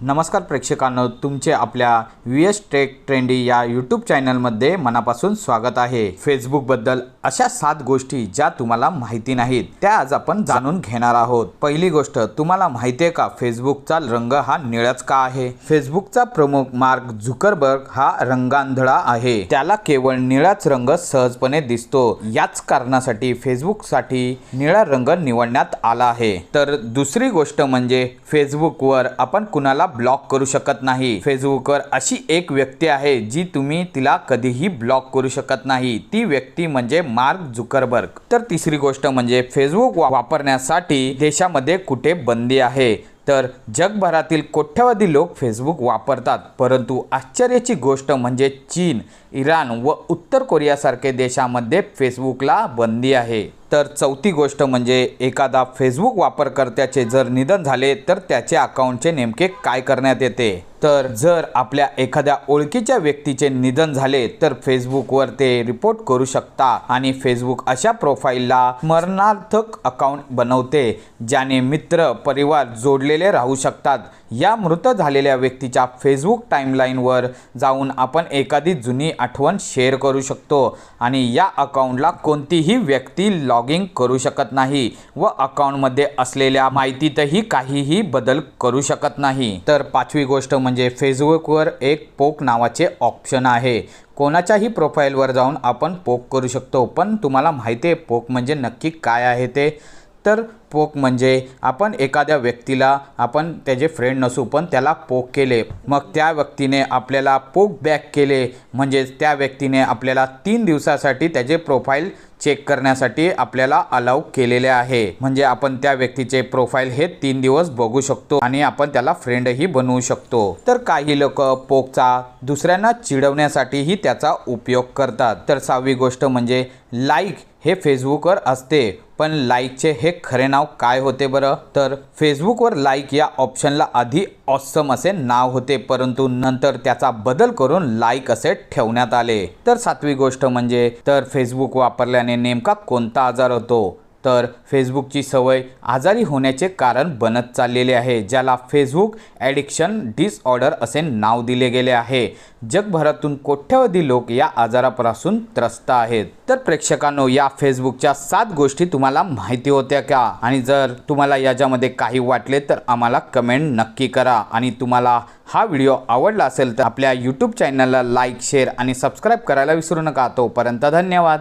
नमस्कार प्रेक्षकांनो तुमचे आपल्या व्ही एस टेक ट्रेंडी या यूट्यूब चॅनलमध्ये मनापासून स्वागत आहे. फेसबुकबद्दल अशा सात गोष्टी ज्या तुम्हाला माहिती नाहीत त्या आज आपण जाणून घेणार आहोत. पहिली गोष्ट तुम्हाला माहिती आहे का फेसबुकचा रंग हा निळाच का आहे? फेसबुकचा प्रमुख मार्क झुकरबर्ग हा रंगांधळा आहे. त्याला केवळ निळाच रंग सहजपणे दिसतो. याच कारणासाठी फेसबुकसाठी निळा रंग निवडण्यात आला आहे. तर दुसरी गोष्ट म्हणजे फेसबुकवर आपण कुणाला ब्लॉक करू शकत नाही. फेसबुकवर अशी एक व्यक्ती आहे जी तुम्ही तिला कधीही ब्लॉक करू शकत नाही. ती व्यक्ती म्हणजे मार्क झुकरबर्ग तर तिसरी गोष्ट म्हणजे फेसबुक वापरण्यासाठी देशामध्ये कुठे बंदी आहे? तर जगभरातील कोट्यवधी लोक फेसबुक वापरतात. परंतु आश्चर्याची गोष्ट म्हणजे चीन इराण व उत्तर कोरियासारखे देशामध्ये फेसबुकला बंदी आहे. तर चौथी गोष्ट म्हणजे एखादा फेसबुक वापरकर्त्याचे जर निधन झाले तर त्याचे अकाउंटचे नेमके काय करण्यात येते? तर जर आपल्या एखाद्या ओळखीच्या व्यक्तीचे निधन झाले तर फेसबुकवर ते रिपोर्ट करू शकता आणि फेसबुक अशा प्रोफाईलला स्मरणार्थक अकाउंट बनवते ज्याने मित्र परिवार जोडलेले राहू शकतात. या मृत झालेल्या व्यक्तीच्या फेसबुक टाईमलाईनवर जाऊन आपण एखादी जुनी आठवण शेअर करू शकतो आणि या अकाउंटला कोणतीही व्यक्ती लॉगिंग करू शकत नाही व अकाउंटमध्ये असलेल्या माहितीतही काहीही बदल करू शकत नाही. तर पाचवी गोष्ट म्हणजे फेसबुकवर एक पोक नावाचे ऑप्शन आहे. कोणाच्याही प्रोफाईलवर जाऊन आपण पोक करू शकतो पण तुम्हाला माहिती आहे पोक म्हणजे नक्की काय आहे ते? तर पोक म्हणजे आपण एखाद्या व्यक्तीला आपण त्याचे फ्रेंड नसू पण त्याला पोक केले. मग त्या व्यक्तीने आपल्याला पोक बॅक केले. म्हणजेच त्या व्यक्तीने आपल्याला तीन दिवसासाठी त्याचे प्रोफाईल चेक करण्यासाठी आपल्याला अलाव केलेले आहे. म्हणजे आपण त्या व्यक्तीचे प्रोफाईल हे तीन दिवस बघू शकतो आणि आपण त्याला फ्रेंडही बनवू शकतो. तर काही लोक पोकचा दुसऱ्यांना चिडवण्यासाठीही त्याचा उपयोग करतात. तर सहावी गोष्ट म्हणजे लाईक हे फेसबुकवर असते. पण लाईकचे हे खरे नाव काय होते बरं? तर फेसबुकवर लाईक या ऑप्शनला आधी ऑसम असे नाव होते परंतु नंतर त्याचा बदल करून लाईक असे ठेवण्यात आले. तर सातवी गोष्ट म्हणजे तर फेसबुक वापरल्याने नेमका कोणता आजार होतो? तर फेसबुकची सवय आजारी होण्याचे कारण बनत चाललेले आहे ज्याला फेसबुक ॲडिक्शन डिसऑर्डर असे नाव दिले गेले आहे. जगभरातून कोट्यवधी लोक या आजारापासून त्रस्त आहेत. तर प्रेक्षकांनो या फेसबुकच्या सात गोष्टी तुम्हाला माहिती होत्या का? आणि जर तुम्हाला याच्यामध्ये काही वाटले तर आम्हाला कमेंट नक्की करा. आणि तुम्हाला हा व्हिडिओ आवडला असेल तर आपल्या यूट्यूब चॅनलला लाईक शेअर आणि सबस्क्राईब करायला विसरू नका. तोपर्यंत धन्यवाद.